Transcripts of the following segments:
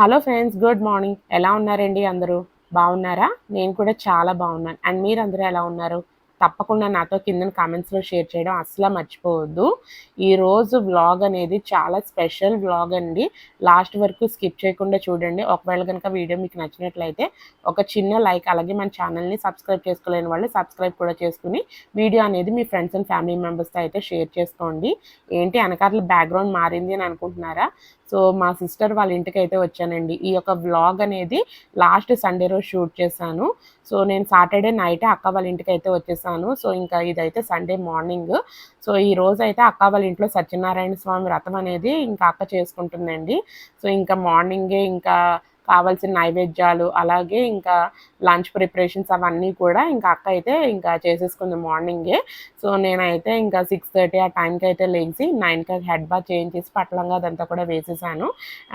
Hello friends good morning. ఎలా ఉన్నారండి అందరూ? బాగున్నారా? నేను కూడా చాలా బాగున్నాను. అండ్ మీరు అందరూ ఎలా ఉన్నారు? తప్పకుండా నాతో కింద కామెంట్స్లో షేర్ చేయడం అసలు మర్చిపోవద్దు. ఈరోజు వ్లాగ్ అనేది చాలా స్పెషల్ వ్లాగ్ అండి. లాస్ట్ వరకు స్కిప్ చేయకుండా చూడండి. ఒకవేళ కనుక వీడియో మీకు నచ్చినట్లయితే ఒక చిన్న లైక్ అలాగే మన ఛానల్ని సబ్స్క్రైబ్ చేసుకోలేని వాళ్ళు సబ్స్క్రైబ్ కూడా చేసుకుని వీడియో అనేది మీ ఫ్రెండ్స్ అండ్ ఫ్యామిలీ మెంబర్స్తో అయితే షేర్ చేసుకోండి. ఏంటి? వెనకాల బ్యాక్గ్రౌండ్ మారింది అని అనుకుంటున్నారా? సో మా సిస్టర్ వాళ్ళ ఇంటికి అయితే వచ్చానండి. ఈ యొక్క వ్లాగ్ అనేది లాస్ట్ సండే రోజు షూట్ చేశాను. సో నేను సాటర్డే నైట్ అక్క వాళ్ళ ఇంటికి అయితే వచ్చేసాను. సో ఇంకా ఇదైతే సండే మార్నింగ్. సో ఈ రోజు అయితే అక్క వాళ్ళ ఇంట్లో సత్యనారాయణ స్వామి వ్రతం అనేది ఇంకా అక్క చేసుకుంటుందండి. సో ఇంకా మార్నింగే ఇంకా కావాల్సిన నైవేద్యాలు అలాగే ఇంకా లంచ్ ప్రిపరేషన్స్ అవన్నీ కూడా ఇంకా అక్క అయితే ఇంకా చేసేసుకుంది మార్నింగే. సో నేనైతే ఇంకా సిక్స్ థర్టీ ఆ టైంకి అయితే లేచి నైన్కి హెడ్ బాత్ చేయించేసి పట్లంగా అదంతా కూడా వేసేసాను.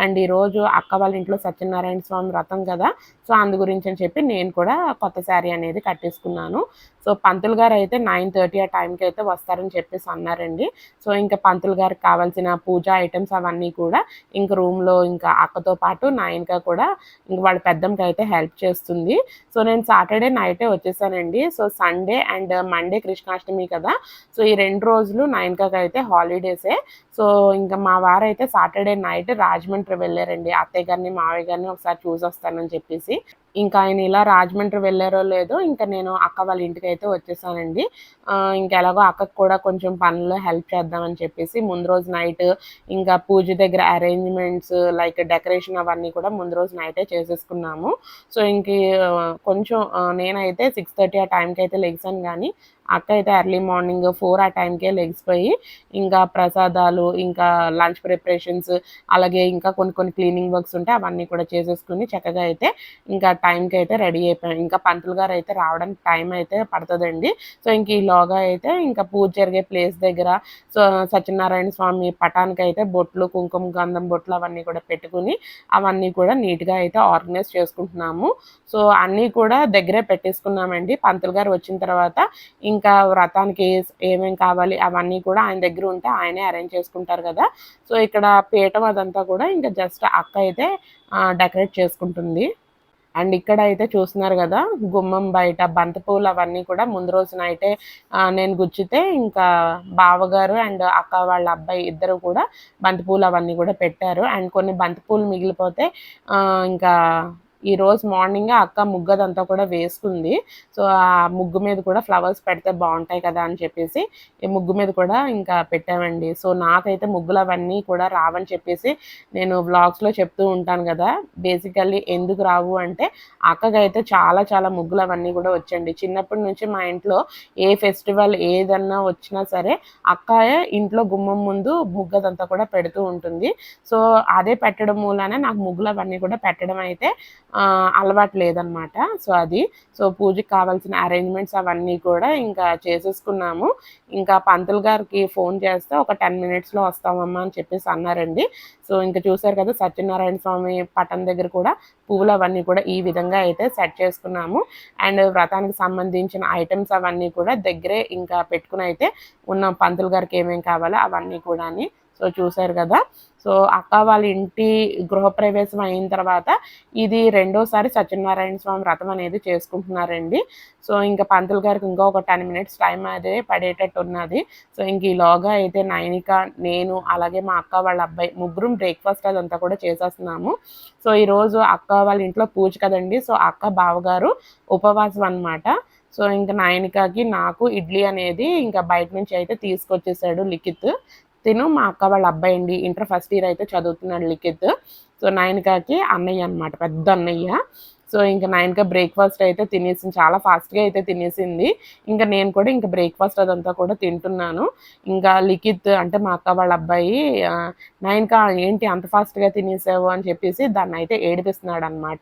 అండ్ ఈరోజు అక్క వాళ్ళ ఇంట్లో సత్యనారాయణ స్వామి వ్రతం కదా సో అందు గురించి అని చెప్పి నేను కూడా కొత్త శారీ అనేది కట్టేసుకున్నాను. సో పంతులు గారు అయితే నైన్ థర్టీ ఆ టైంకి అయితే వస్తారని చెప్పేసి అన్నారండి. సో ఇంకా పంతులు గారికి కావాల్సిన పూజా ఐటమ్స్ అవన్నీ కూడా ఇంక రూమ్లో ఇంకా అక్కతో పాటు నైన్గా కూడా ఇంక వాళ్ళ పెద్దమ్మకి అయితే హెల్ప్ చేస్తుంది. సో నేను సాటర్డే నైటే వచ్చేసానండి. So Sunday and Monday Krishnashtami కదా. సో ఈ రెండు రోజులు నైన్కాకి అయితే హాలిడేసే. సో ఇంకా మా వారైతే సాటర్డే నైట్ రాజమండ్రి వెళ్ళారండి. అత్తయ్య గారిని మావయ్య గారిని ఒకసారి చూసి వస్తానని చెప్పేసి. ఇంకా ఆయన ఇలా రాజమండ్రి వెళ్ళారో లేదో ఇంకా నేను అక్క వాళ్ళ ఇంటికి అయితే వచ్చేసానండి. ఇంకా ఎలాగో అక్కకు కూడా కొంచెం పనులు హెల్ప్ చేద్దామని చెప్పేసి ముందు రోజు నైట్ ఇంకా పూజ దగ్గర అరేంజ్మెంట్స్ లైక్ డెకరేషన్ అవన్నీ కూడా ముందు రోజు నైటే చేసేసుకున్నాము. సో ఇంక కొంచెం నేనైతే సిక్స్ థర్టీ ఆ టైంకి అయితే లెగిసాను కానీ అక్క అయితే ఎర్లీ మార్నింగ్ ఫోర్ ఆ టైంకే లెగ్సిపోయి ఇంకా ప్రసాదాలు ఇంకా లంచ్ ప్రిపరేషన్స్ అలాగే ఇంకా కొన్ని కొన్ని క్లీనింగ్ వర్క్స్ ఉంటే అవన్నీ కూడా చేసేసుకుని చక్కగా అయితే ఇంకా టైంకి అయితే రెడీ అయిపోయాం. ఇంకా పంతులు గారు అయితే రావడానికి టైం అయితే పడుతుందండి. సో ఇంక ఈలోగా అయితే ఇంకా పూజ జరిగే ప్లేస్ దగ్గర సో సత్యనారాయణ స్వామి పటానికి అయితే బొట్లు కుంకుమ గంధం బొట్లు అవన్నీ కూడా పెట్టుకుని అవన్నీ కూడా నీట్గా అయితే ఆర్గనైజ్ చేసుకుంటున్నాము. సో అన్నీ కూడా దగ్గరే పెట్టేసుకున్నామండి. పంతులు గారు వచ్చిన తర్వాత ఇంకా వ్రతానికి ఏమేమి కావాలి అవన్నీ కూడా ఆయన దగ్గర ఉంటే ఆయనే అరేంజ్ చేసుకుంటారు కదా. సో ఇక్కడ పీఠం అదంతా కూడా ఇంకా జస్ట్ అక్క అయితే డెకరేట్ చేసుకుంటుంది. అండ్ ఇక్కడ అయితే చూస్తున్నారు కదా గుమ్మం బయట బంతిపూలు అవన్నీ కూడా ముందు రోజున అయితే నేను గుచ్చితే ఇంకా బావగారు అండ్ అక్క వాళ్ళ అబ్బాయి ఇద్దరు కూడా బంతిపూలు అవన్నీ కూడా పెట్టారు. అండ్ కొన్ని బంతిపూలు మిగిలిపోతే ఇంకా ఈ రోజు మార్నింగ్ అక్క ముగ్గదంతా కూడా వేసుకుంది. సో ఆ ముగ్గు మీద కూడా ఫ్లవర్స్ పెడితే బాగుంటాయి కదా అని చెప్పేసి ఈ ముగ్గు మీద కూడా ఇంకా పెట్టామండి. సో నాకైతే ముగ్గులు అవన్నీ కూడా రావని చెప్పేసి నేను వ్లాగ్స్లో చెప్తూ ఉంటాను కదా. బేసికల్లీ ఎందుకు రావు అంటే అక్కకైతే చాలా చాలా ముగ్గులు అవన్నీ కూడా వచ్చండి. చిన్నప్పటి నుంచి మా ఇంట్లో ఏ ఫెస్టివల్ ఏదన్నా వచ్చినా సరే అక్క ఇంట్లో గుమ్మం ముందు ముగ్గదంతా కూడా పెడుతూ ఉంటుంది. సో అదే పెట్టడం మూలానే నాకు ముగ్గులు అవన్నీ కూడా పెట్టడం అయితే అలవాటు లేదనమాట సో అది. సో పూజకి కావాల్సిన అరేంజ్మెంట్స్ అవన్నీ కూడా ఇంకా చేసేసుకున్నాము. ఇంకా పంతులు గారికి ఫోన్ చేస్తే ఒక టెన్ మినిట్స్లో వస్తామమ్మా అని చెప్పేసి అన్నారండి. సో ఇంకా చూసారు కదా సత్యనారాయణ స్వామి పట్టణం దగ్గర కూడా పువ్వులు అవన్నీ కూడా ఈ విధంగా అయితే సెట్ చేసుకున్నాము. అండ్ వ్రతానికి సంబంధించిన ఐటమ్స్ అవన్నీ కూడా దగ్గరే ఇంకా పెట్టుకుని అయితే ఉన్న పంతులు గారికి ఏమేమి కావాలో అవన్నీ కూడా సో చూశారు కదా. సో అక్క వాళ్ళ ఇంటి గృహప్రవేశం అయిన తర్వాత ఇది రెండోసారి సత్యనారాయణ స్వామి వ్రతం అనేది చేసుకుంటున్నారండి. సో ఇంకా పంతులు గారికి ఇంకా ఒక టెన్ మినిట్స్ టైం అదే పడేటట్టు ఉన్నది. సో ఇంక ఈలోగా అయితే నైనిక నేను అలాగే మా అక్క వాళ్ళ అబ్బాయి ముగ్గురు బ్రేక్ఫాస్ట్ అదంతా కూడా చేసేస్తున్నాము. సో ఈరోజు అక్క వాళ్ళ ఇంట్లో పూజ కదండి. సో అక్క బావగారు ఉపవాసం అనమాట సో ఇంకా నాయనికకి నాకు ఇడ్లీ అనేది ఇంకా బయట నుంచి అయితే తీసుకొచ్చేసాడు లిఖిత్. తిను మా అక్క వాళ్ళ అబ్బాయి అండి. ఇంటర్ ఫస్ట్ ఇయర్ అయితే చదువుతున్నాడు లిఖిత్. సో నైన్కాకి అన్నయ్య అనమాట పెద్ద అన్నయ్య. సో ఇంకా నైన్గా బ్రేక్ఫాస్ట్ అయితే తినేసింది. చాలా ఫాస్ట్గా అయితే తినేసింది. ఇంకా నేను కూడా ఇంకా బ్రేక్ఫాస్ట్ అదంతా కూడా తింటున్నాను. ఇంకా లిఖిత్ అంటే మా అక్క వాళ్ళ అబ్బాయి నైన్కా ఏంటి అంత ఫాస్ట్గా తినేసావు? అని చెప్పేసి దాన్ని అయితే ఏడిపిస్తున్నాడు అనమాట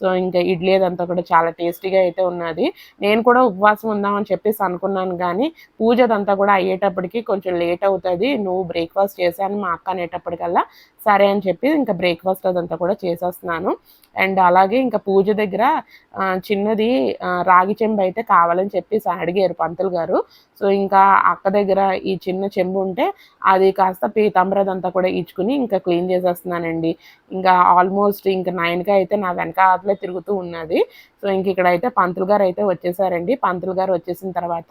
సో ఇంకా ఇడ్లీ అదంతా కూడా చాలా టేస్టీగా అయితే ఉన్నది. నేను కూడా ఉపవాసం ఉందామని చెప్పేసి అనుకున్నాను కానీ పూజ అదంతా కూడా అయ్యేటప్పటికి కొంచెం లేట్ అవుతుంది. నువ్వు బ్రేక్ఫాస్ట్ చేశాను మా అక్క అనేటప్పటికల్లా సరే అని చెప్పి ఇంకా బ్రేక్ఫాస్ట్ అదంతా కూడా చేసేస్తున్నాను. అండ్ అలాగే ఇంకా పూజ దగ్గర చిన్నది రాగి చెంబు అయితే కావాలని చెప్పేసి అడిగారు పంతులు గారు. సో ఇంకా అక్క దగ్గర ఈ చిన్న చెంబు ఉంటే అది కాస్త పీతాంబరదంతా కూడా ఇచ్చుకుని ఇంకా క్లీన్ చేసేస్తున్నానండి. ఇంకా ఆల్మోస్ట్ ఇంకా నైన్కి అయితే నా వెనక అట్లా తిరుగుతూ ఉన్నది. సో ఇంక ఇక్కడ అయితే పంతులు గారు అయితే వచ్చేసారండి. పంతులు గారు వచ్చేసిన తర్వాత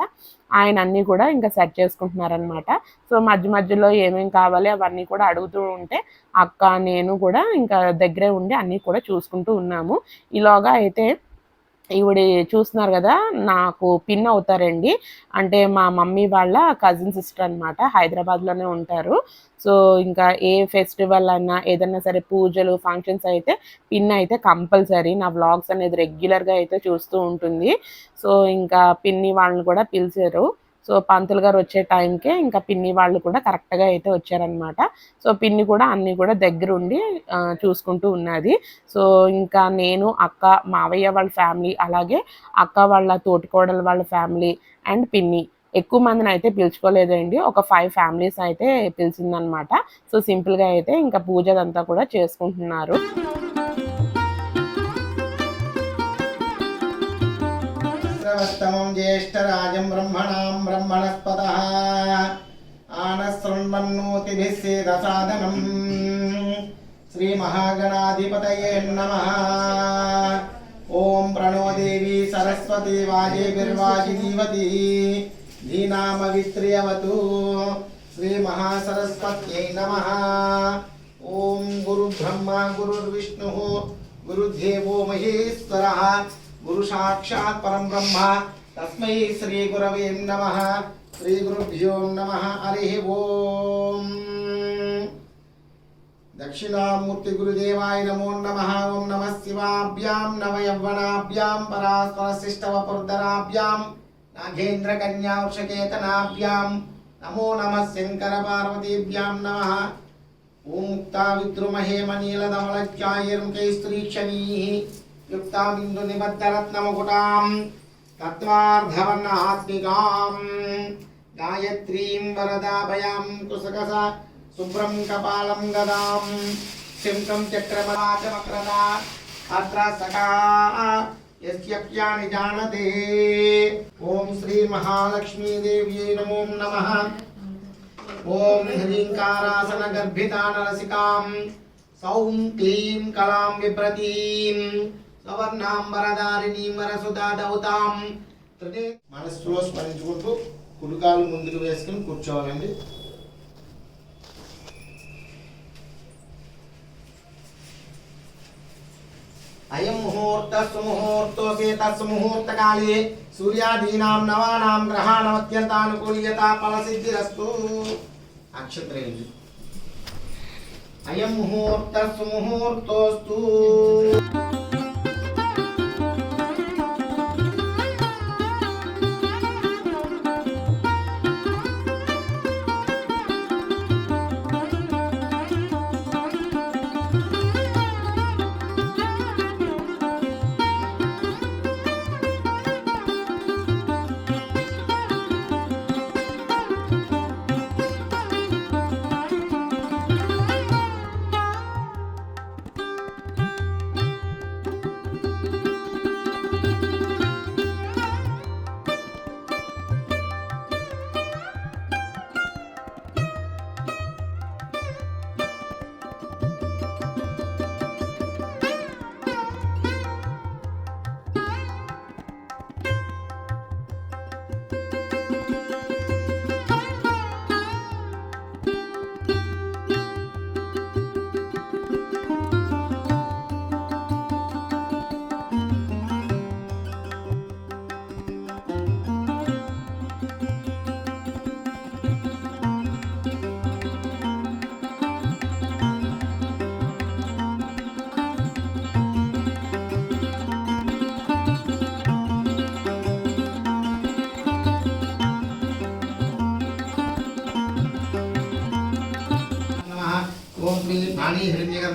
ఆయన అన్నీ కూడా ఇంకా సెట్ చేసుకుంటున్నారనమాట సో మధ్య మధ్యలో ఏమేమి కావాలి అవన్నీ కూడా అడుగుతూ ఉంటే అక్క నేను కూడా ఇంకా దగ్గరే ఉండి అన్నీ కూడా చూసుకుంటూ ఉన్నాము. ఈలోగా అయితే ఈవిడ చూస్తున్నారు కదా నాకు పిన్ అవుతారండి. అంటే మా మమ్మీ వాళ్ళ కజిన్ సిస్టర్ అనమాట హైదరాబాద్లోనే ఉంటారు. సో ఇంకా ఏ ఫెస్టివల్ అన్నా ఏదన్నా సరే పూజలు ఫంక్షన్స్ అయితే పిన్ అయితే కంపల్సరీ. నా వ్లాగ్స్ అనేది రెగ్యులర్గా అయితే చూస్తూ ఉంటుంది. సో ఇంకా పిన్ని వాళ్ళని కూడా పిలిచారు. సో పంతులు గారు వచ్చే టైంకే ఇంకా పిన్ని వాళ్ళు కూడా కరెక్ట్గా అయితే వచ్చారనమాట సో పిన్ని కూడా అన్నీ కూడా దగ్గరుండి చూసుకుంటూ ఉన్నది. సో ఇంకా నేను అక్క మావయ్య వాళ్ళ ఫ్యామిలీ అలాగే అక్క వాళ్ళ తోటికోడల వాళ్ళ ఫ్యామిలీ అండ్ పిన్ని ఎక్కువ మందిని అయితే పిలుచుకోలేదండి. ఒక ఫైవ్ ఫ్యామిలీస్ అయితే పిలిచిందనమాట సో సింపుల్గా అయితే ఇంకా పూజ అంతా కూడా చేసుకుంటున్నారు. శ్రవస్తమం జ్యేష్ఠరాజం బ్రహ్మణాం బ్రహ్మణస్పద ఆనశృణ్వన్నోతిభిः సేదసాదనం శ్రీమహాగణాధిపతయే నమ ఓం ప్రణో దేవి సరస్వతి వాజేభిర్వాజి జీవతి ధీనామవిత్రియవతు శ్రీమహాసరస్వత్యై నమ ఓం గురుబ్రహ్మ గురుర్విష్ణు గురుదేవో మహేశ్వరः గురు సాక్షాత్ పరం బ్రహ్మ. తస్మై శ్రీ గురవే నమ. శ్రీ గురుభ్యో నమ. హరి ఓం. దక్షిణామూర్తి గురుదేవాయ నమో నమ. ఓం నమ శివాభ్యాం నవ యవ్వనాభ్యాం పరాస్పర శిష్టవపుర్ధరాభ్యాం నాగేంద్ర కన్యా నమో నమ శంకర పార్వతీభ్యాం నమ. ఓం ముక్తా విద్రుమహేమ నీలధవళజ్జాయర్ముఖై యుక్తాబిందు నిబద్ధరత్నముకుటాం తత్వార్ధవర్ణ ఆత్మికాం గాయత్రీం వరదాభయాం కుసకస శుభ్రం కపాలం గదాం శంకం చక్రమరాజమక్రదా అత్ర సకా యస్యప్యాని జానతే ఓం శ్రీ మహాలక్ష్మీదేవ్యై నమో నమ ఓం హ్రీంకారాసన గర్భితానరసికాం సౌం క్లీం కళాం విభ్రతీం సవర్ణాం వరదారిణీం వరసుదా దౌతాం మనస్సులో స్మరించుకుంటూ కులుకాలు ముందుకు వేసుకుని కూర్చోవాలండి. అయం ముహూర్త సుముహూర్తోసే తత్సుముహూర్తకాలే సూర్యాదీనాం నవానాం గ్రహాణమత్యంతానుకూల్యత ఫలసిద్ధిరస్తు. అక్షత్రేయుడు అయం ముహూర్త సుముహూర్తోస్తూ.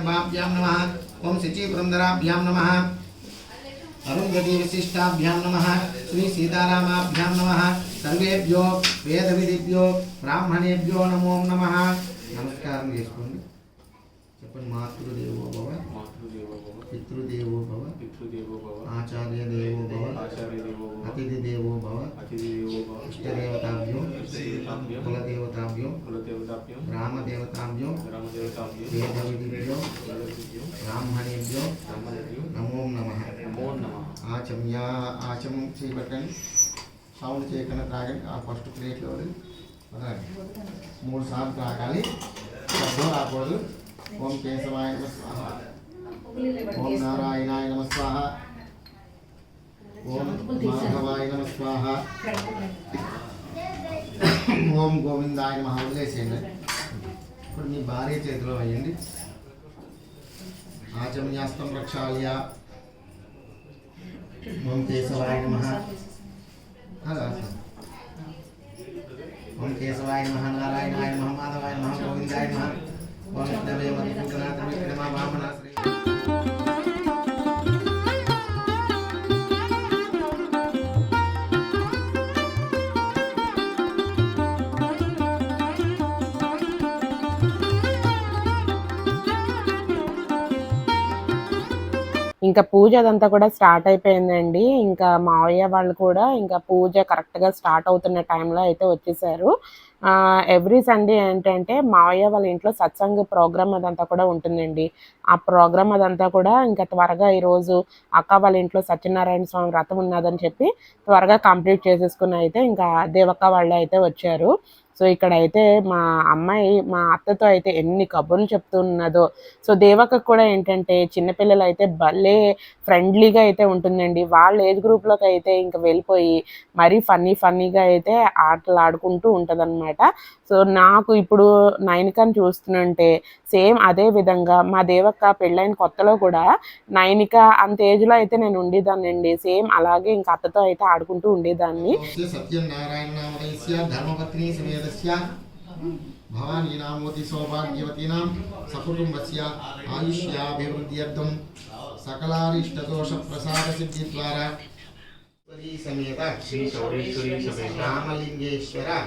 ఓం శ్రీ పాణి హిరణ్యగర్భాభ్యాం నమ ఓం శచి పురంధరాభ్యాం నమ अरुन्धती विशिष्टाभ्यां नमः श्री सीतारामाभ्यां नमः सर्वेभ्यो వేదవిధిభ్యో బ్రాహ్మణేభ్యో నమో నమః నమస్కారం చేసుకోండి చెప్పండి. మాతృదేవో భవ మాతృదేవో భవ పితృదేవో భవ పితృదేవో భవ ఆచార్య దేవో భవ ఆచార్య దేవో భవ అతిథి దేవో భవ అతిథి దేవో భవ ఇష్టదేవతాభ్యో ఇష్టదేవతాభ్యం కులదేవతాభ్యో కులదేవతాభ్యం గ్రామదేవతాభ్యం వేదవిధిభ్యో వేదవిద్యం బ్రాహ్మణేభ్యో బ్రహ్మదేవ్యం నమో నమః. నమో నమః. ఆచమ్యా ఆచం చేయబట్టండి సౌండ్ చేయకుండా త్రాగండి. ఆ ఫస్ట్ ప్లేట్లో వదలండి మూడు సార్లు త్రాగాలి. శబ్దం రాకూడదు ఓం కేశవాయ నమ స్వాహ. ఓం నారాయణాయ నమ స్వాహ. ఓం మాధవాయ నమ స్వాహ. ఓం గోవిందాయ నమ. వదిలేసేయండి. ఇప్పుడు మీ భార్య చేతిలో వేయండి. ఆచమ్యాస్తం రక్షాల్య. ఓం కేశవాయ నమ. ఓం కేశవాయ నమ. నారాయణాయ నమ. మాధవాయ నమ. గోవిందాయ నమ. ఓం విష్ణవే మధుసూదనాథమే నమ వామనాశ్రయ ఇంకా పూజ అదంతా కూడా స్టార్ట్ అయిపోయిందండి. ఇంకా మావయ్య వాళ్ళు కూడా ఇంకా పూజ కరెక్ట్గా స్టార్ట్ అవుతున్న టైంలో అయితే వచ్చేసారు. ఎవ్రీ సండే ఏంటంటే మావయ్య వాళ్ళ ఇంట్లో సత్సంగ్ ప్రోగ్రామ్ అదంతా కూడా ఉంటుందండి. ఆ ప్రోగ్రామ్ అదంతా కూడా ఇంకా త్వరగా ఈరోజు అక్క వాళ్ళ ఇంట్లో సత్యనారాయణ స్వామి వ్రతం ఉన్నదని చెప్పి త్వరగా కంప్లీట్ చేసేసుకుని అయితే ఇంకా దేవక్క వాళ్ళు అయితే వచ్చారు. సో ఇక్కడ అయితే మా అమ్మాయి మా అత్తతో అయితే ఎన్ని కబుర్లు చెప్తున్నదో. సో దేవక కూడా ఏంటంటే చిన్నపిల్లలు అయితే భలే ఫ్రెండ్లీగా అయితే ఉంటుందండి. వాళ్ళ ఏజ్ గ్రూప్లోకి అయితే ఇంకా వెళ్ళిపోయి మరీ ఫన్నీ ఫన్నీగా అయితే ఆటలు ఆడుకుంటూ ఉంటుందన్నమాట. సో నాకు ఇప్పుడు నైనికని చూస్తుంటే సేమ్ అదే విధంగా మా దేవక్క పెళ్ళైన కొత్తలో కూడా నైనిక అంత ఏజ్లో అయితే నేను ఉండేదాన్నండి. సేమ్ అలాగే ఇంకా అత్తతో అయితే ఆడుకుంటూ ఉండేదాన్ని. ఓకే సత్యం సౌభాగ్యవతీనాం సకుటుంబస్య ఆయుష్యాభివృద్ధ్యర్థం. సకలారిష్టదోష ప్రసాద సిద్ధి ద్వారా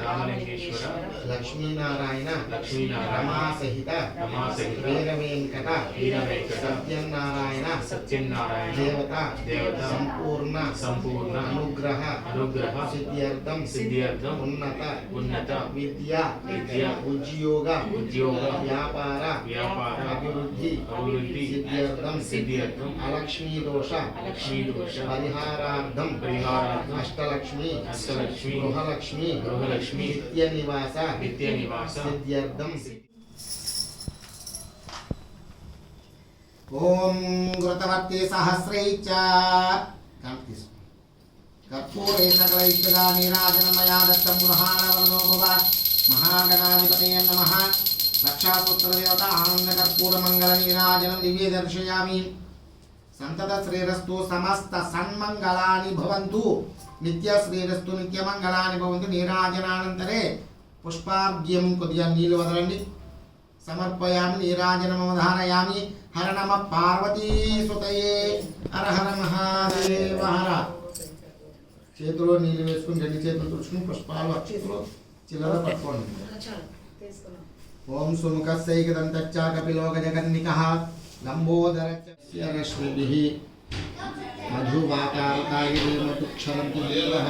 रामलिंगेश्वर लक्ष्मीनारायण लक्ष्मीनारायण रमा सत्यनारायण सत्यनारायण देवता देवता संपूर्ण संपूर्ण अनुग्रह अनुग्रह सिद्ध्यर्थम सिद्ध्यर्थम उन्नत उन्नत विद्या विद्या उद्योग उद्योग व्यापार व्यापार अभिवृद्धि अभिवृद्धि सिद्ध्यर्थम सिद्ध्यर्थम अलक्ष्मी दोष अलक्ष्मी विहारात्मा अष्टलक्ष्मी अष्टलक्ष्मी गृहलक्ष्मी गृहलक्ष्मी नित्यनिवास नित्यनिवास सिद्ध्यर्थम। कर्पूरे दत्तं रक्षासूत्रदेवता आनन्दकर्पूरमङ्गलनीराजनं दिव्ये दर्शयामि సంతత శ్రేరస్తు సమస్త సన్మంగళాని భవంతు. నిత్య శ్రేరస్తు నిత్య మంగళాని భవంతు. నీరాజనానంతరే పుష్పార్ఘ్యం కొద్దిగా నీళ్ళు వదలండి. సమర్పయామి నీరాజనమవధారయామి హర నమ పార్వతీ సుతయే హర హర మహాదేవ హర. చేతిలో నీళ్ళు వేసుకుని రెండు చేతులు తుడుచుకుని పుష్పాలు అక్షతులు చిల్లర పట్టుకోండి. ఓం సుముఖ సైకదంతచ్చా కపిలోక జగన్నిక లంబోదర రశ్మిభిః మధువాకారకాయే మధుక్షరంతి దేవః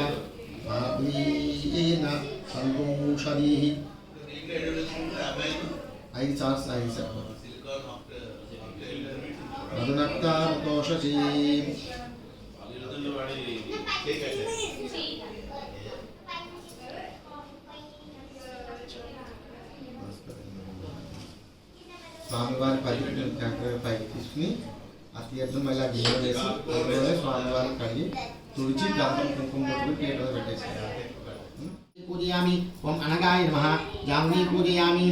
ఆదీన సంతోషదీః ఐదు చార్స్ ఐదు సార్ మధునక్తామతోషసీ స్వామివారి పది కంకర పైకి తీసుకుని ఆ తీర్థం ఇలా గిన్నె వేసి అందులోనే స్వామివారిని కడిగి తుడిచి దాంతో కుంకుమ పెట్టుకుని తీర్థం పెట్టేసి పూజయామి ఓం అనగాయ నమ. జాముని పూజయామి.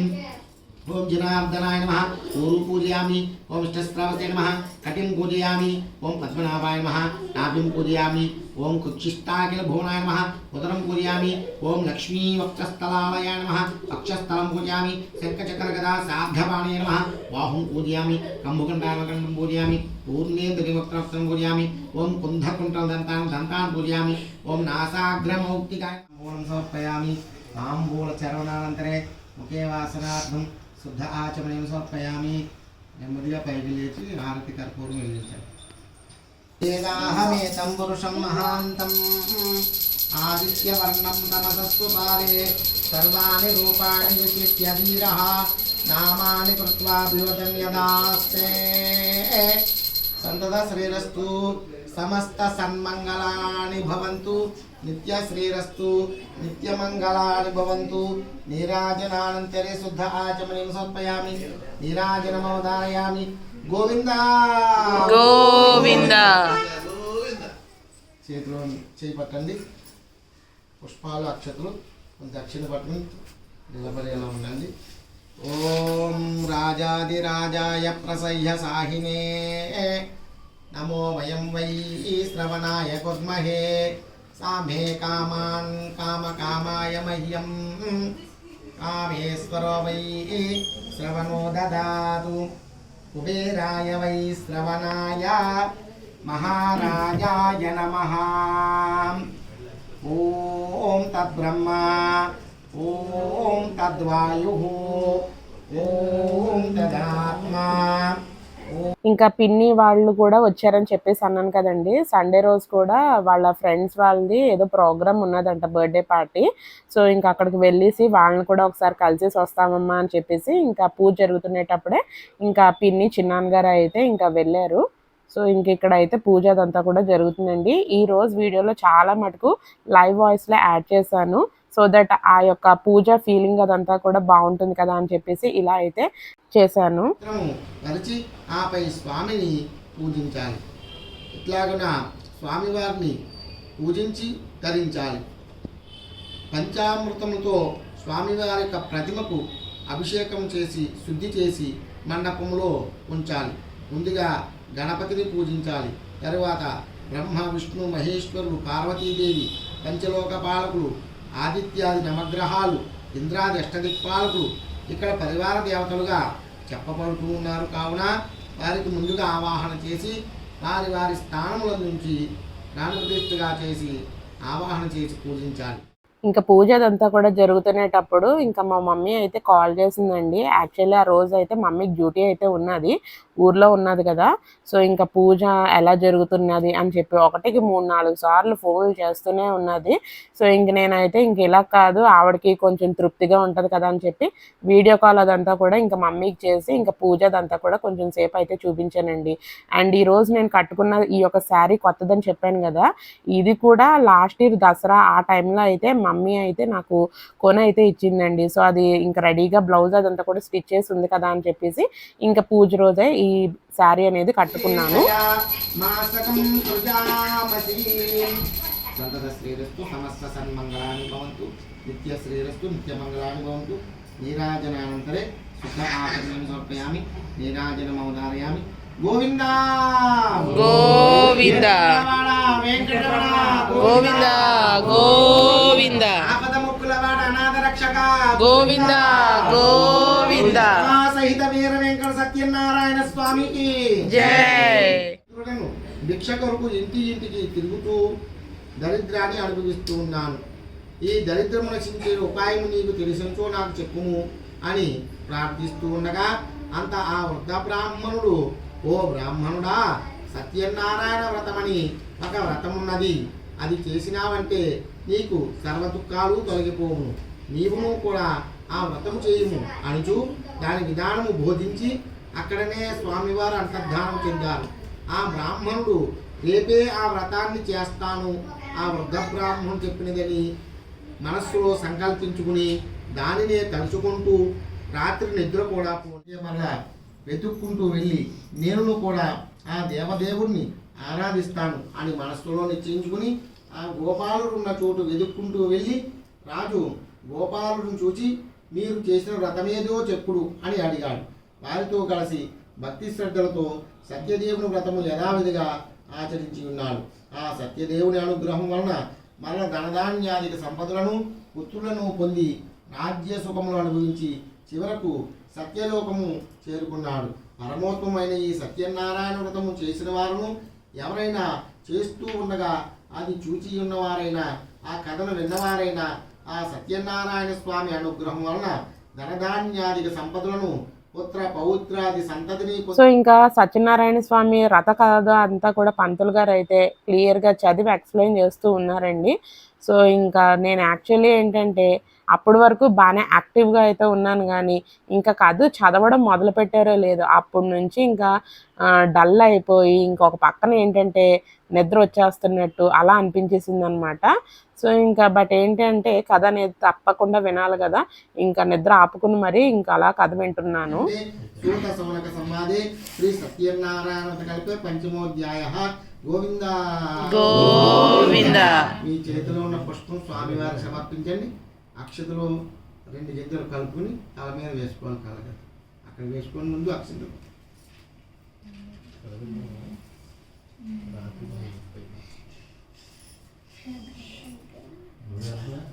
ఓం జనార్దనాయ నమ ఊరు పూజయామి ఓం ఇష్టస్రావతే నమ కటిం పూజయామి ఓం పద్మనాభాయ నమ నాభిం పూజయామి ఓం కుక్షిష్టాకిల భువనాయ నమ ఉదరం పూజయామి ఓం లక్ష్మీ వక్షస్థలాలయ నమ వక్షస్థలం పూజయామి శంఖచక్ర గదా సార్ధపాణే నమ బాహుం పూజయామి కంబుకండానకండం పూజయామి పూర్ణేంద్రి వక్రవక్త్రం పూజయామి ఓం కుంధకుంఠం దంతాన్ దంతాన్ పూజయామి ఓం నాసాగ్రమౌక్తికాయ మూలం సమర్పయామి తాంబూల చరవణానంతరే ముఖే వాసనార్థం శుద్ధ ఆచమనం సమర్పయామి నెమ్మదిగా పైకి లేచి హారతి కర్పూరం వెలిగించాలి ఏదాహమేతం పురుషం మహాంతం ఆదిత్యవర్ణం తమసస్సు బాలే సర్వాణి రూపాణి విచిత్య వీర నామాని కృత్వాభివదన్ యదాస్తే సంతద శ్రీరస్తు సమస్త సన్మంగళాని భవంతు నిత్య శ్రీరస్తు నిత్యమంగళాని భవంతు నీరాజనానంతరే శుద్ధ ఆచమనం సమర్పయామి నీరాజనమవధారయామి గోవిందా గోవింద చేతిలో చేయి పట్టండి. పుష్పాలు అక్షతలు దక్షిణ పట్టుకుని నిలబడేలా ఉండండి. ఓం రాజాది రాజాయ ప్రసహ్య సాహినే. నమో వయం వై శ్రవణాయ కుర్మహే. సామే కామాన్ కామ కామాయ మహ్యం కామేశ్వరో వై శ్రవణో దదాతు కుబేరాయ వై శ్రవణాయ మహారాజాయ నమ ఓం తద్బ్రహ్మ ఓం తద్వాయు ఓం తదాత్మా ఇంకా పిన్ని వాళ్ళు కూడా వచ్చారని చెప్పేసి అన్నాను కదండి. సండే రోజు కూడా వాళ్ళ ఫ్రెండ్స్ వాళ్ళది ఏదో ప్రోగ్రామ్ ఉన్నదంట బర్త్డే పార్టీ సో ఇంకా అక్కడికి వెళ్ళేసి వాళ్ళని కూడా ఒకసారి కలిసేసి వస్తామమ్మా అని చెప్పేసి ఇంకా పూజ జరుగుతునేటప్పుడే ఇంకా పిన్ని చిన్నాన్నగారు అయితే ఇంకా వెళ్ళారు. సో ఇంక ఇక్కడ అయితే పూజ అదంతా కూడా జరుగుతుందండి. ఈ రోజు వీడియోలో చాలా మటుకు లైవ్ వాయిస్లో యాడ్ చేశాను. సో దట్ ఆ యొక్క పూజ ఫీలింగ్ అదంతా కూడా బాగుంటుంది కదా అని చెప్పేసి ఇలా అయితే చేశాను. మంత్రము ఆపై స్వామిని పూజించాలి. ఇట్లాగున స్వామివారిని పూజించి ధరించాలి. పంచామృతముతో స్వామివారి యొక్క ప్రతిమకు అభిషేకం చేసి శుద్ధి చేసి మండపంలో ఉంచాలి. ముందుగా గణపతిని పూజించాలి. తరువాత బ్రహ్మ విష్ణు మహేశ్వరులు పార్వతీదేవి పంచలోక పాలకులు ఆదిత్యాది నవగ్రహాలు ఇంద్రాది అష్టదిక్పాలకులు ఇక్కడ పరివార దేవతలుగా చెప్పబడుతూ ఉన్నారు. కావున వారికి ముందుగా ఆవాహన చేసి వారి వారి స్థానముల నుంచి ప్రాణప్రతిష్ఠగా చేసి ఆవాహన చేసి పూజించాలి. ఇంకా పూజ అదంతా కూడా జరుగుతునేటప్పుడు ఇంకా మా మమ్మీ అయితే కాల్ చేసిందండి. యాక్చువల్లీ ఆ రోజు అయితే మమ్మీకి డ్యూటీ అయితే ఉన్నది. ఊర్లో ఉన్నది కదా. సో ఇంకా పూజ ఎలా జరుగుతున్నది అని చెప్పి ఒకటికి మూడు నాలుగు సార్లు ఫోన్లు చేస్తూనే ఉన్నది. సో ఇంక నేనైతే ఇంక ఇలా కాదు ఆవిడకి కొంచెం తృప్తిగా ఉంటుంది కదా అని చెప్పి వీడియో కాల్ అదంతా కూడా ఇంకా మమ్మీకి చేసి ఇంకా పూజ అదంతా కూడా కొంచెం సేపు అయితే చూపించానండి. అండ్ ఈరోజు నేను కట్టుకున్న ఈ యొక్క శారీ కొత్తదని చెప్పాను కదా. ఇది కూడా లాస్ట్ ఇయర్ దసరా ఆ టైంలో అయితే మా మమ్మీ అయితే నాకు కొన అయితే ఇచ్చిందండి. సో అది ఇంకా రెడీగా బ్లౌజ్ అదంతా కూడా స్టిచ్ చేసి ఉంది కదా అని చెప్పేసి ఇంకా పూజ రోజే ఈ శారీ అనేది కట్టుకున్నాను. మాసకం సంతత శ్రీరస్తు సమస్త సన్మంగళాని భవంతు నిత్య శ్రీరస్తు నిత్యమంగళాని భవంతు నీరాజనానంతరే శుద్ధ ఆచరణం సమర్పయామి నీరాజనమవధారయామి. గోవింద. గోవింద. గోవింద గోవింద. గోవింద గోవింద. సహిత వీర వెంకట సత్యనారాయణ స్వామికి జై. భిక్ష కొరకు ఇంటి ఇంటికి తిరుగుతూ దరిద్రాన్ని అనుభవిస్తూ ఉన్నాను. ఈ దరిద్రము నశించే ఉపాయం నీకు తెలిసినచో నాకు చెప్పుము అని ప్రార్థిస్తూ ఉండగా అంత ఆ వృద్ధ బ్రాహ్మణుడు ఓ బ్రాహ్మణుడా సత్యనారాయణ వ్రతమని ఒక వ్రతమున్నది. అది చేసినావంటే నీకు సర్వ దుఃఖాలు తొలగిపోవు నీవును కూడా ఆ వ్రతము చేయము అనుచు దాని విధానము బోధించి అక్కడనే స్వామివారు అంతర్ధానం చెందారు. ఆ బ్రాహ్మణుడు రేపే ఆ వ్రతాన్ని చేస్తాను. ఆ వృద్ధ బ్రాహ్మణుడు చెప్పినదని మనస్సులో సంకల్పించుకుని దానినే తలుచుకుంటూ రాత్రి నిద్ర కూడా పోతే వల్ల వెతుక్కుంటూ వెళ్ళి నేను కూడా ఆ దేవదేవుణ్ణి ఆరాధిస్తాను అని మనస్సులో నిశ్చయించుకుని ఆ గోపాలుడు ఉన్న చోటు వెతుక్కుంటూ వెళ్ళి రాజు గోపాలుడిని చూచి మీరు చేసిన వ్రతమేదో చెప్పుడు అని అడిగాడు. వారితో కలిసి భక్తి శ్రద్ధలతో సత్యదేవుని వ్రతము యథావిధిగా ఆచరించి ఉన్నాడు. ఆ సత్యదేవుని అనుగ్రహం వలన మరల ధనధాన్యాధిక సంపదలను పుత్రులను పొంది రాజ్య సుఖములు అనుభవించి చివరకు సత్యలోకము చేరుకున్నాడు. పరమోత్తమైన ఈ సత్యనారాయణ వ్రతము చేసిన వారును ఎవరైనా చేస్తూ ఉండగా అది చూచి ఉన్నవారైనా ఆ కథను విన్నవారైనా ఆ సత్యనారాయణ స్వామి అనుగ్రహం వలన ధనధాన్యాదిక సంపదలను పుత్ర పౌత్రాది సంతతిని సో ఇంకా సత్యనారాయణ స్వామి రథ కథ అంతా కూడా పంతులు గారు అయితే క్లియర్గా చదివి ఎక్స్ప్లెయిన్ చేస్తూ ఉన్నారండి. సో ఇంకా నేను యాక్చువల్లీ ఏంటంటే అప్పటి వరకు బాగానే యాక్టివ్గా అయితే ఉన్నాను కానీ ఇంకా కథ చదవడం మొదలు పెట్టారో లేదు అప్పటి నుంచి ఇంకా డల్ అయిపోయి ఇంకొక పక్కన ఏంటంటే నిద్ర వచ్చేస్తున్నట్టు అలా అనిపించేసింది అనమాట సో ఇంకా బట్ ఏంటంటే కథ అనేది తప్పకుండా వినాలి కదా ఇంకా నిద్ర ఆపుకుని మరి ఇంకా అలా కథ వింటున్నాను. అంటే సూత సౌనక సంవాదే శ్రీ సత్యనారాయణ కల్పే పంచమోధ్యాయ గోవింద. గోవింద. మీ చేతిలో ఉన్న పుష్పం స్వామివారికి సమర్పించండి. అక్షతలు రెండు గిద్దలు కలుపుకొని తల మీద వేసుకోవాలి కలగదు. అక్కడ వేసుకొని ముందు అక్షతలు. నెమ్మది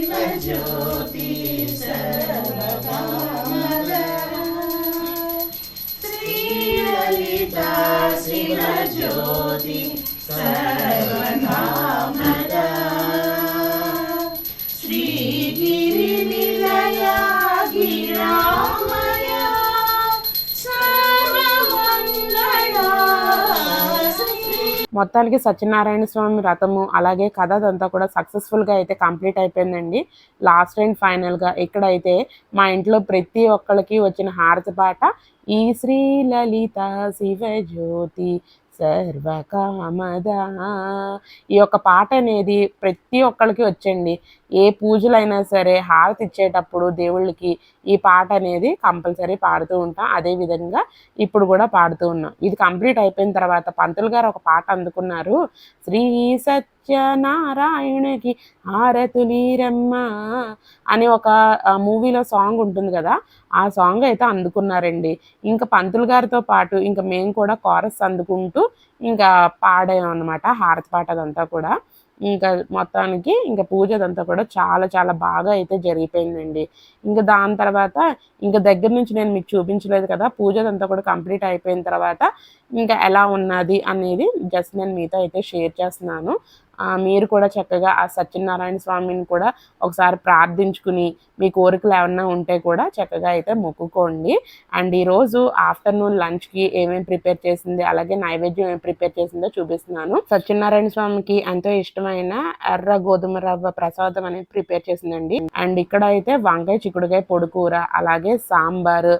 Sri Lalita, Sri Lalita, Sri Lalita, Sri Lalita, మొత్తానికి సత్యనారాయణ స్వామి రథము అలాగే కథ అదంతా కూడా సక్సెస్ఫుల్గా అయితే కంప్లీట్ అయిపోయిందండి. లాస్ట్ అండ్ ఫైనల్గా ఇక్కడైతే మా ఇంట్లో ప్రతి ఒక్కరికి వచ్చిన హారతి పాట ఈ శ్రీ లలిత శివ జ్యోతి సర్వకామద. ఈ యొక్క పాట అనేది ప్రతి ఒక్కరికి వచ్చండి. ఏ పూజలైనా సరే హారతి ఇచ్చేటప్పుడు దేవుళ్ళకి ఈ పాట అనేది కంపల్సరీ పాడుతూ ఉంటాం. అదే విధంగా ఇప్పుడు కూడా పాడుతూ ఉన్నాం. ఇది కంప్లీట్ అయిపోయిన తర్వాత పంతులు గారు ఒక పాట అందుకున్నారు. శ్రీ సత్యనారాయణకి హారతులీరమ్మ అని ఒక మూవీలో సాంగ్ ఉంటుంది కదా ఆ సాంగ్ అయితే అందుకున్నారండి. ఇంకా పంతులు గారితో పాటు ఇంకా మేము కూడా కోరస్ అందుకుంటూ ఇంకా పాడాం అనమాట హారతి పాట అదంతా కూడా. ఇంకా మొత్తానికి ఇంకా పూజ అదంతా కూడా చాలా చాలా బాగా అయితే జరిగిపోయిందండి. ఇంకా దాని తర్వాత ఇంకా దగ్గర నుంచి నేను మీకు చూపించలేదు కదా పూజ అదంతా కూడా కంప్లీట్ అయిపోయిన తర్వాత ఇంకా ఎలా ఉన్నది అనేది జస్ట్ నేను మీతో అయితే షేర్ చేస్తున్నాను. మీరు కూడా చక్కగా ఆ సత్యనారాయణ స్వామిని కూడా ఒకసారి ప్రార్థించుకుని మీ కోరికలు ఏమన్నా ఉంటే కూడా చక్కగా అయితే మొక్కుకోండి. అండ్ ఈరోజు ఆఫ్టర్నూన్ లంచ్కి ఏమేమి ప్రిపేర్ చేసింది అలాగే నైవేద్యం ఏం ప్రిపేర్ చేసిందో చూపిస్తున్నాను. సత్యనారాయణ స్వామికి ఎంతో ఇష్టమైన ఎర్ర గోధుమ రవ్వ ప్రసాదం అనేది ప్రిపేర్ చేసిందండి. అండ్ ఇక్కడ అయితే వంకాయ చిక్కుడుకాయ పొడి కూర అలాగే సాంబారు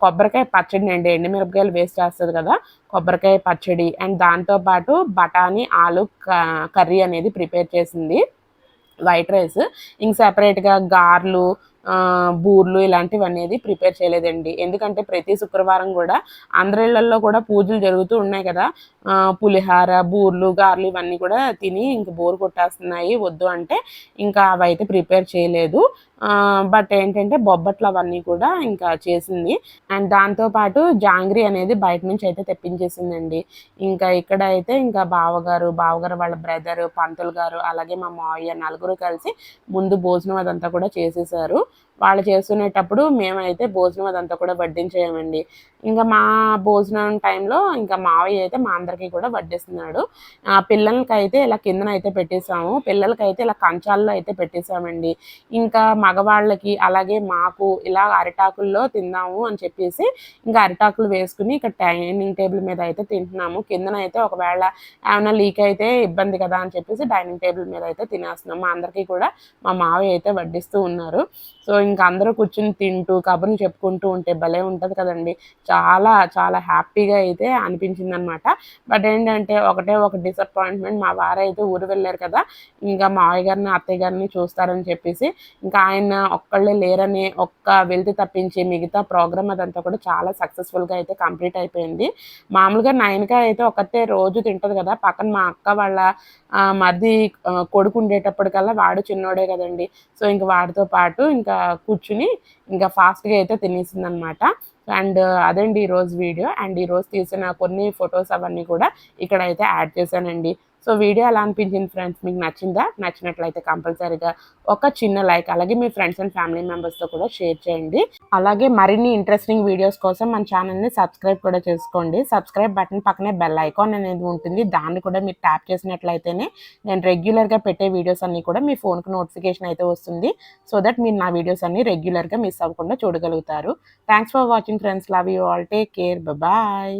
కొబ్బరికాయ పచ్చడి అండి. ఎండుమిరపకాయలు వేస్ట్ చేస్తుంది కదా కొబ్బరికాయ పచ్చడి. అండ్ దాంతోపాటు బఠానీ ఆలు క- కర్రీ అనేది ప్రిపేర్ చేసింది. White rice. ఇంక సెపరేట్గా గార్లు బూర్లు ఇలాంటివి అనేది ప్రిపేర్ చేయలేదండి. ఎందుకంటే ప్రతి శుక్రవారం కూడా అందరిళ్ళలో కూడా పూజలు జరుగుతూ ఉన్నాయి కదా. పులిహార బూర్లు గార్లు ఇవన్నీ కూడా తిని ఇంక బోర్ కొట్టేస్తున్నాయి. వద్దు అంటే ఇంకా అవైతే ప్రిపేర్ చేయలేదు. బట్ ఏంటంటే బొబ్బట్లు అవన్నీ కూడా ఇంకా చేసింది. అండ్ దాంతోపాటు జాంగ్రీ అనేది బయట నుంచి అయితే తెప్పించేసిందండి. ఇంకా ఇక్కడ అయితే ఇంకా బావగారు బావగారు వాళ్ళ బ్రదర్ పంతులు గారు అలాగే మా మావయ్య నలుగురు కలిసి ముందు భోజనం అదంతా కూడా చేసేసారు. వాళ్ళు చేసుకునేటప్పుడు మేమైతే భోజనం అదంతా కూడా వడ్డించేయమండి. ఇంకా మా భోజనం టైంలో ఇంకా మావయ్య అయితే మా అందరికీ కూడా వడ్డిస్తున్నాడు. పిల్లలకి అయితే ఇలా కిందన అయితే పెట్టేసాము పిల్లలకైతే ఇలా కంచాల్లో అయితే పెట్టేసామండి ఇంకా మగవాళ్ళకి అలాగే మాకు ఇలా అరిటాకుల్లో తిందాము అని చెప్పేసి ఇంకా అరిటాకులు వేసుకుని ఇక్కడ డైనింగ్ టేబుల్ మీద అయితే తింటున్నాము. కిందన అయితే ఒకవేళ ఏమైనా లీక్ అయితే ఇబ్బంది కదా అని చెప్పేసి డైనింగ్ టేబుల్ మీద అయితే తినేస్తున్నాము మా అందరికీ కూడా మా మావయ్య అయితే వడ్డిస్తూ ఉన్నారు. సో ఇంకా అందరూ కూర్చుని తింటూ కబుర్లు చెప్పుకుంటూ ఉంటే భలే ఉంటుంది కదండి. చాలా చాలా హ్యాపీగా అయితే అనిపించింది అనమాట బట్ ఏంటంటే ఒకటే ఒక డిసప్పాయింట్మెంట్ మా వారైతే ఊరు వెళ్ళారు కదా ఇంకా మావయ్య గారిని అత్తయ్య గారిని చూస్తారని చెప్పేసి ఇంకా ఆయన ఒక్కళ్ళే లేరని ఒక్క వెళ్తే తప్పించి మిగతా ప్రోగ్రామ్ అదంతా కూడా చాలా సక్సెస్ఫుల్గా అయితే కంప్లీట్ అయిపోయింది. మామూలుగా నైన్గా అయితే ఒకతే రోజు తింటుంది కదా పక్కన మా అక్క వాళ్ళ మది మరిది కొడుకు ఉండేటప్పటికల్లా వాడు చిన్నోడే కదండి. సో ఇంకా వాడితో పాటు ఇంకా కూర్చుని ఇంకా ఫాస్ట్గా అయితే తినేసింది అనమాట అండ్ అదండి ఈరోజు వీడియో. అండ్ ఈరోజు తీసిన కొన్ని ఫొటోస్ అవన్నీ కూడా ఇక్కడైతే యాడ్ చేశానండి. సో వీడియో ఎలా అనిపించింది ఫ్రెండ్స్? మీకు నచ్చిందా? నచ్చినట్లయితే కంపల్సరీగా ఒక చిన్న లైక్ అలాగే మీ ఫ్రెండ్స్ అండ్ ఫ్యామిలీ మెంబర్స్తో కూడా షేర్ చేయండి. అలాగే మరిన్ని ఇంట్రెస్టింగ్ వీడియోస్ కోసం మన ఛానల్ని సబ్స్క్రైబ్ కూడా చేసుకోండి. సబ్స్క్రైబ్ బటన్ పక్కనే బెల్ ఐకాన్ అనేది ఉంటుంది. దాన్ని కూడా మీరు ట్యాప్ చేసినట్లయితేనే నేను రెగ్యులర్గా పెట్టే వీడియోస్ అన్నీ కూడా మీ ఫోన్కి నోటిఫికేషన్ అయితే వస్తుంది. సో దట్ మీరు నా వీడియోస్ అన్నీ రెగ్యులర్గా మిస్ అవ్వకుండా చూడగలుగుతారు. Thanks for watching friends. Love you all. Take care. Bye.